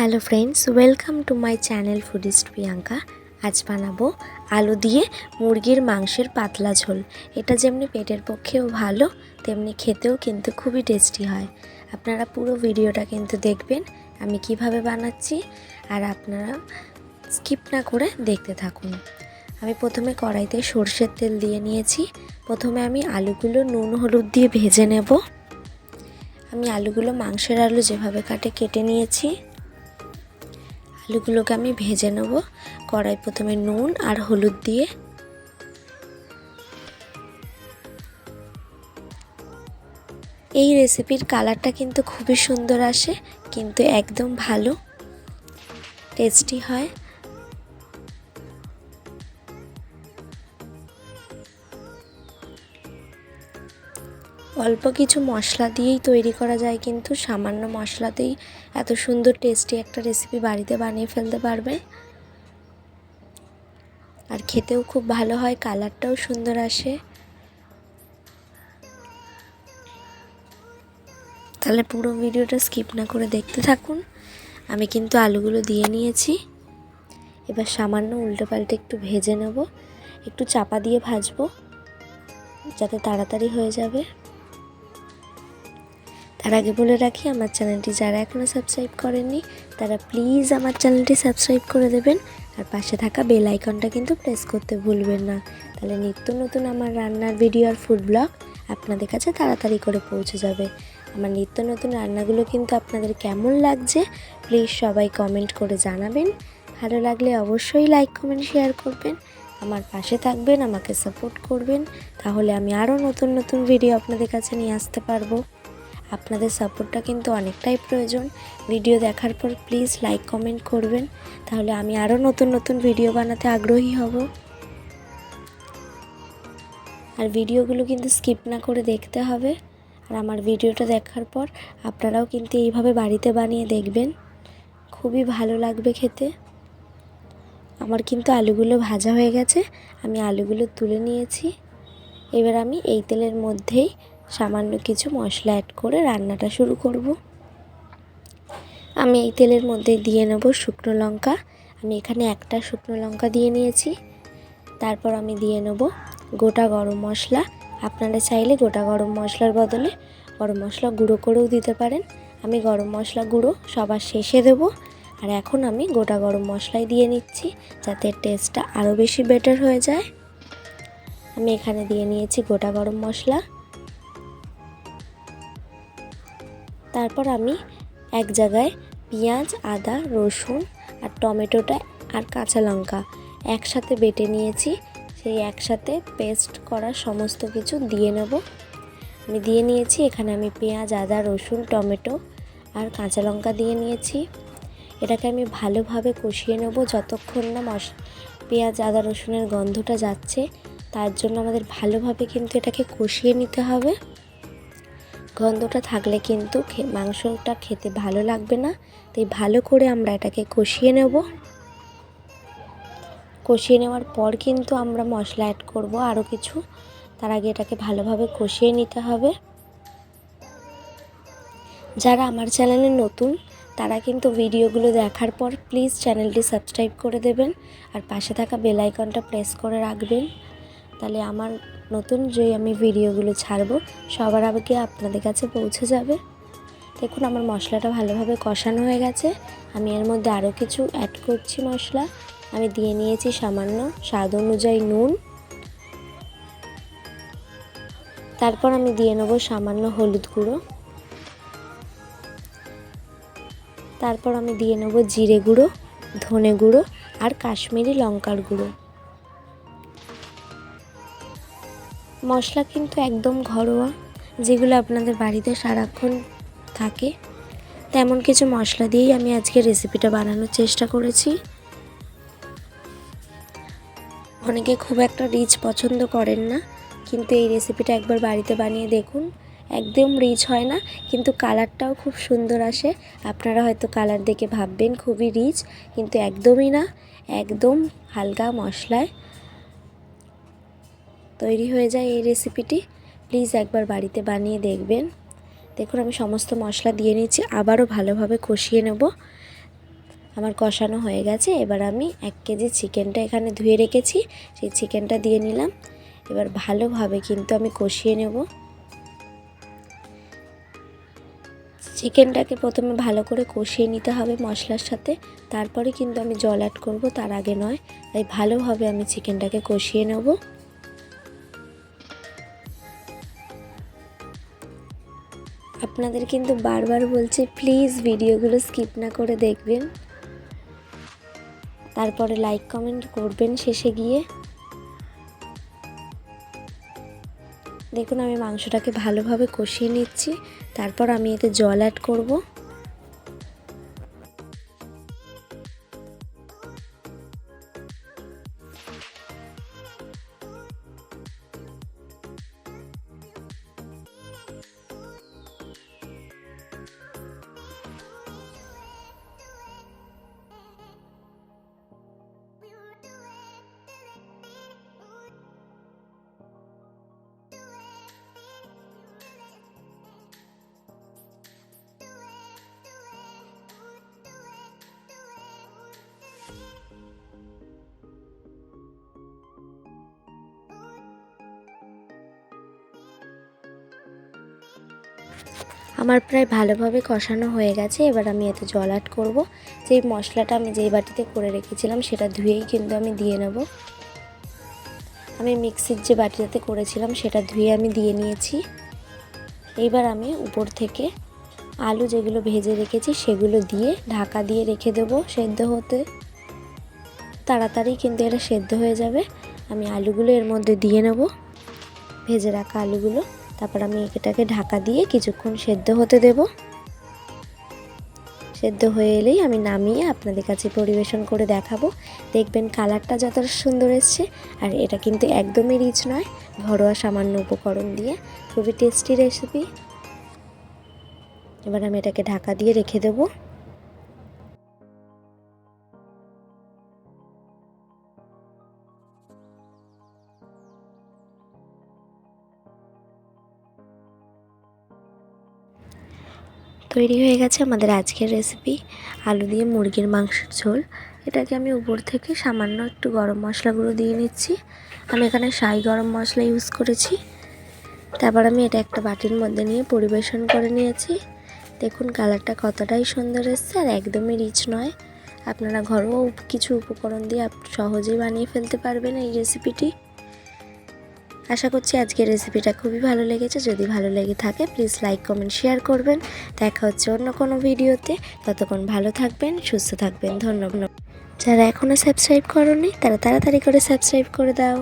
Hello friends welcome to my channel foodist Priyanka আজ বানাবো আলু দিয়ে মুরগির মাংসের পাতলা ঝোল। এটা যেমনি পেটের পক্ষেও ভালো, তেমনি খেতেও কিন্তু খুবই টেস্টি হয়। আপনারা পুরো ভিডিওটা কিন্তু দেখবেন, আমি কীভাবে বানাচ্ছি, আর আপনারা স্কিপ না করে দেখতে থাকুন। আমি প্রথমে কড়াইতে সর্ষের তেল দিয়ে নিয়েছি। প্রথমে আমি আলুগুলো নুন, হলুদ দিয়ে ভেজে নেব। আমি আলুগুলো মাংসের আলু যেভাবে কাটে, কেটে নিয়েছি। আলুগুলোকে আমি ভেজে নেব। কড়াই প্রথমে নুন আর হলুদ দিয়ে। এই রেসিপির কালারটা কিন্তু খুবই সুন্দর আসে, কিন্তু একদম ভালো। টেস্টি হয়। অল্প কিছু মশলা দিয়েই তৈরি করা যায়, কিন্তু সামান্য মশলাতেই এত সুন্দর টেস্টি একটা রেসিপি বাড়িতে বানিয়ে ফেলতে পারবে। আর খেতেও খুব ভালো হয় কালারটাও সুন্দর আসে। তাহলে পুরো ভিডিওটা স্কিপ না করে দেখতে থাকুন। আমি কিন্তু আলুগুলো দিয়ে নিয়েছি। এবার সামান্য উল্টো পাল্টে একটু ভেজে নেব। একটু চাপা দিয়ে ভাজবো, যাতে তাড়াতাড়ি হয়ে যাবে। তার আগে বলে রাখি, আমার চ্যানেলটি যারা এখনও সাবস্ক্রাইব করেননি, তারা প্লিজ আমার চ্যানেলটি সাবস্ক্রাইব করে দেবেন আর পাশে থাকা বেল আইকনটা কিন্তু প্রেস করতে ভুলবেন না। তাহলে নিত্য নতুন আমার রান্নার ভিডিও আর ফুড ব্লগ আপনাদের কাছে তাড়াতাড়ি করে পৌঁছে যাবে। আমার নিত্য নতুন রান্নাগুলো কিন্তু আপনাদের কেমন লাগছে প্লিজ সবাই কমেন্ট করে জানাবেন। ভালো লাগলে অবশ্যই লাইক কমেন্ট শেয়ার করবেন। আমার পাশে থাকবেন, আমাকে সাপোর্ট করবেন। তাহলে আমি আরও নতুন নতুন ভিডিও আপনাদের কাছে নিয়ে আসতে পারব। আপনাদের সাপোর্টটা কিন্তু অনেকটাই প্রয়োজন। ভিডিও দেখার পর প্লিজ লাইক, কমেন্ট করবেন। তাহলে আমি আরও নতুন নতুন ভিডিও বানাতে আগ্রহী হব। আর ভিডিওগুলো কিন্তু স্কিপ না করে দেখতে হবে। আর আমার ভিডিওটা দেখার পর আপনারাও কিন্তু এইভাবে বাড়িতে বানিয়ে দেখবেন। খুবই ভালো লাগবে খেতে। আমার কিন্তু আলুগুলো ভাজা হয়ে গেছে। আমি আলুগুলো তুলে নিয়েছি। এবার আমি এই তেলের মধ্যেই সামান্য কিছু মশলা অ্যাড করে রান্নাটা শুরু করব। আমি এই তেলের মধ্যে দিয়ে নেব শুকনো লঙ্কা। আমি এখানে একটা শুকনো লঙ্কা দিয়ে নিয়েছি। তারপর আমি দিয়ে নেব গোটা গরম মশলা। আপনারা চাইলে গোটা গরম মশলার বদলে গরম মশলা গুঁড়ো করেও দিতে পারেন। আমি গরম মশলা গুঁড়ো সবার শেষে দেব। আর এখন আমি গোটা গরম মশলাই দিয়ে নিচ্ছি যাতে টেস্টটা আরও বেশি বেটার হয়ে যায়। আমি এখানে দিয়ে নিয়েছি গোটা গরম মশলা। তারপর আমি এক জায়গায় পেঁয়াজ, আদা, রসুন আর টমেটোটা আর কাঁচা লঙ্কা একসাথে বেটে নিয়েছি। সেই একসাথে পেস্ট করা সমস্ত কিছু দিয়ে নেব। আমি দিয়ে নিয়েছি, এখানে আমি পেঁয়াজ, আদা, রসুন, টমেটো আর কাঁচা লঙ্কা দিয়ে নিয়েছি। এটাকে আমি ভালোভাবে কষিয়ে নেব যতক্ষণ না মশ, পেঁয়াজ, আদা, রসুনের গন্ধটা যাচ্ছে। তার জন্য আমাদের ভালোভাবে কিন্তু এটাকে কষিয়ে নিতে হবে। গন্ধটা থাকলে কিন্তু মাংসটা খেতে ভালো লাগবে না। তাই ভালো করে আমরা এটাকে কষিয়ে নেব। কষিয়ে নেওয়ার পর কিন্তু আমরা মশলা অ্যাড করব আরও কিছু। তার আগে এটাকে ভালোভাবে কষিয়ে নিতে হবে। যারা আমার চ্যানেলে নতুন, তারা কিন্তু ভিডিওগুলো দেখার পর প্লিজ চ্যানেলটি সাবস্ক্রাইব করে দেবেন। আর পাশে থাকা বেল আইকনটা প্রেস করে রাখবেন। তাহলে আমার নতুন যে আমি ভিডিওগুলো ছাড়বো, সবার আগে আপনাদের কাছে পৌঁছে যাবে? দেখুন, আমার মশলাটা ভালোভাবে কষানো হয়ে গেছে। আমি এর মধ্যে আরও কিছু অ্যাড করছি মশলা। আমি দিয়ে নিয়েছি সামান্য স্বাদ অনুযায়ী নুন। তারপর আমি দিয়ে নেব সামান্য হলুদ গুঁড়ো। তারপর আমি দিয়ে নেব জিরে গুঁড়ো, ধনে গুঁড়ো আর কাশ্মীরি লঙ্কার গুঁড়ো। মশলা কিন্তু একদম ঘরোয়া, যেগুলো আপনাদের বাড়িতে সারাক্ষণ থাকে। তেমন কিছু মশলা দিয়েই আমি আজকে রেসিপিটা বানানোর চেষ্টা করেছি। অনেকে খুব একটা রিচ পছন্দ করেন না, কিন্তু এই রেসিপিটা একবার বাড়িতে বানিয়ে দেখুন। একদম রিচ হয় না, কিন্তু কালারটাও খুব সুন্দর আসে। আপনারা হয়তো কালার দেখে ভাববেন, খুবই রিচ কিন্তু একদমই না। একদম হালকা মশলায় তৈরি হয়ে যায় এই রেসিপিটি প্লিজ একবার বাড়িতে বানিয়ে দেখবেন। দেখুন, আমি সমস্ত মশলা দিয়ে নিচ্ছি আবারও ভালোভাবে কষিয়ে নেব। আমার কষানো হয়ে গেছে, এবার আমি এক কেজি চিকেনটা এখানে ধুয়ে রেখেছি, সেই চিকেনটা দিয়ে নিলাম। এবার ভালোভাবে কিন্তু আমি কষিয়ে নেব। চিকেনটাকে প্রথমে ভালো করে কষিয়ে নিতে হবে মশলার সাথে, তারপরে কিন্তু আমি জল অ্যাড করব, তার আগে নয়। তাই ভালোভাবে আমি চিকেনটাকে কষিয়ে নেব। আপনাদের কিন্তু বারবার বলছি প্লিজ ভিডিওগুলো স্কিপ না করে দেখবেন। তারপরে লাইক কমেন্ট করবেন শেষে গিয়ে। দেখুন, আমি মাংসটাকে ভালোভাবে কষিয়ে নিচ্ছি। তারপর আমি এতে জল অ্যাড করব। আমার প্রায় ভালোভাবে কষানো হয়ে গেছে। এবার আমি এতে জল অ্যাড করব। যেই মশলাটা আমি যেই বাটিতে করে রেখেছিলাম, সেটা ধুয়েই কিন্তু আমি দিয়ে নেব। আমি মিক্সির যে বাটিটাতে করেছিলাম, সেটা ধুয়ে আমি দিয়ে নিয়েছি। এইবার আমি উপর থেকে আলু যেগুলো ভেজে রেখেছি, সেগুলো দিয়ে ঢাকা দিয়ে রেখে দেবো সেদ্ধ হতে। তাড়াতাড়ি কিন্তু এটা সেদ্ধ হয়ে যাবে। আমি আলুগুলো এর মধ্যে দিয়ে নেব। ভেজে রাখা আলুগুলো। তারপর আমি এটাকে ঢাকা দিয়ে কিছুক্ষণ সেদ্ধ হতে দেব। সেদ্ধ হয়ে এলেই আমি নামিয়ে আপনাদের কাছে পরিবেশন করে দেখাবো। দেখবেন কালারটা যতটা সুন্দর এসছে, আর এটা কিন্তু একদমই রিচ নয়। ঘরোয়া সামান্য উপকরণ দিয়ে খুবই টেস্টি রেসিপি। এবার আমি এটাকে ঢাকা দিয়ে রেখে দেবো। তৈরি হয়ে গেছে আমাদের আজকের রেসিপি আলু দিয়ে মুরগির মাংসের ঝোল। এটাকে আমি উপর থেকে সামান্য একটু গরম মশলা গুঁড়ো দিয়ে নিচ্ছি। আমি এখানে সাই গরম মশলা ইউজ করেছি। তারপর আমি এটা একটা বাটির মধ্যে নিয়ে পরিবেশন করে নিয়েছি। দেখুন কালারটা কতটাই সুন্দর এসছে আর একদমই রিচ নয়। আপনারা ঘরোয়া কিছু উপকরণ দিয়ে সহজেই বানিয়ে ফেলতে পারবেন এই রেসিপিটি আশা করছি আজকের রেসিপিটা খুবই ভালো লেগেছে। যদি ভালো লেগে থাকে প্লিজ লাইক কমেন্ট শেয়ার করবেন। দেখা হচ্ছে অন্য কোনো ভিডিওতে। ততক্ষণ ভালো থাকবেন, সুস্থ থাকবেন। ধন্যবাদ। যারা এখনও সাবস্ক্রাইব করনি, তারা তাড়াতাড়ি করে সাবস্ক্রাইব করে দাও।